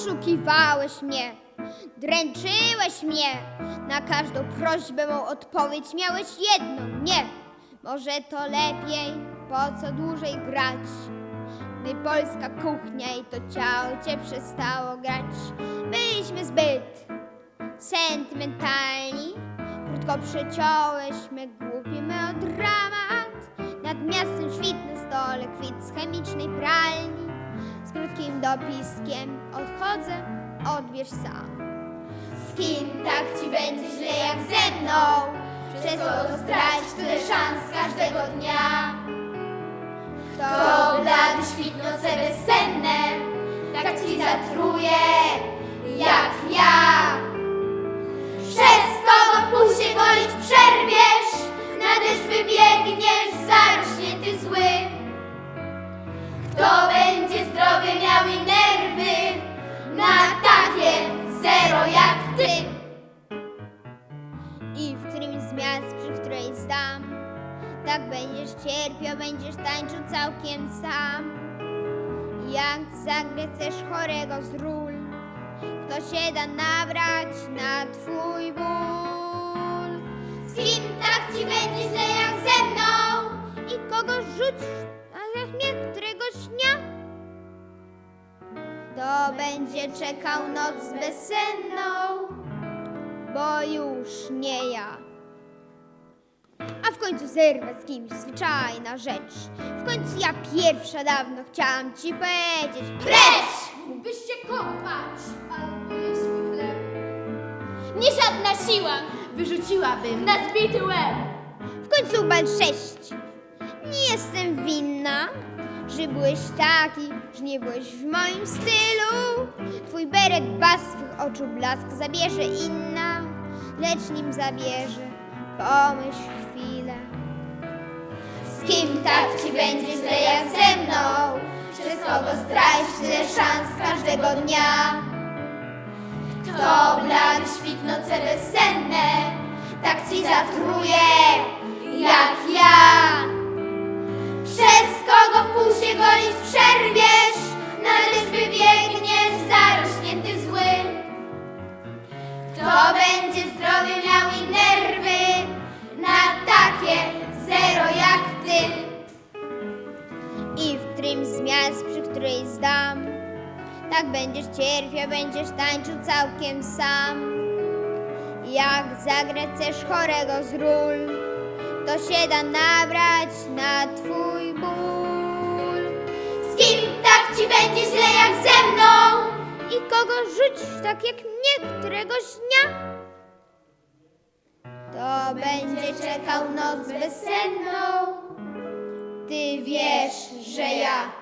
Oszukiwałeś mnie, dręczyłeś mnie. Na każdą prośbę mą odpowiedź miałeś jedno nie. Może to lepiej, po co dłużej grać? Gdy polska kuchnia i to ciało cię przestało grać, byliśmy zbyt sentymentalni. Krótko przeciąłeś odchodzę, odbierz sam. Z kim tak ci będzie źle jak ze mną? Przez to stracić tyle szans każdego dnia. To blady świt noce bezsenne, tak ci zatruje tak będziesz cierpiał, będziesz tańczył całkiem sam. Jak zagrać chcesz chorego z ról, kto się da nabrać na twój ból. Z kim tak ci będzie źle jak ze mną i kogo rzucisz na zachmię któregoś dnia. To będzie czekał noc bezsenną, bo już nie ja. W końcu zerwać z kimś zwyczajna rzecz. W końcu ja pierwsza dawno chciałam ci powiedzieć Precz! Mógłbyś się kąpać albo jeść mój chleb. Nie żadna siła wyrzuciłabym na zbity łeb. W końcu bal sześć. Nie jestem winna, że byłeś taki, że nie byłeś w moim stylu. Twój beret bas twych oczu blask zabierze inna, lecz nim zabierze, pomyśl chwilę. Kim tak ci będzie źle jak ze mną? Przez kogo stracisz tyle szans każdego dnia? Kto blady świt noce bezsenne, tak ci zatruje jak tak będziesz cierpiał, będziesz tańczył całkiem sam. Jak zagrać chorego z ról, to się da nabrać na twój ból. Z kim tak ci będzie źle jak ze mną? I kogo rzucisz tak jak mnie któregoś dnia? To będzie czekał noc bezsenną. Ty wiesz, że ja.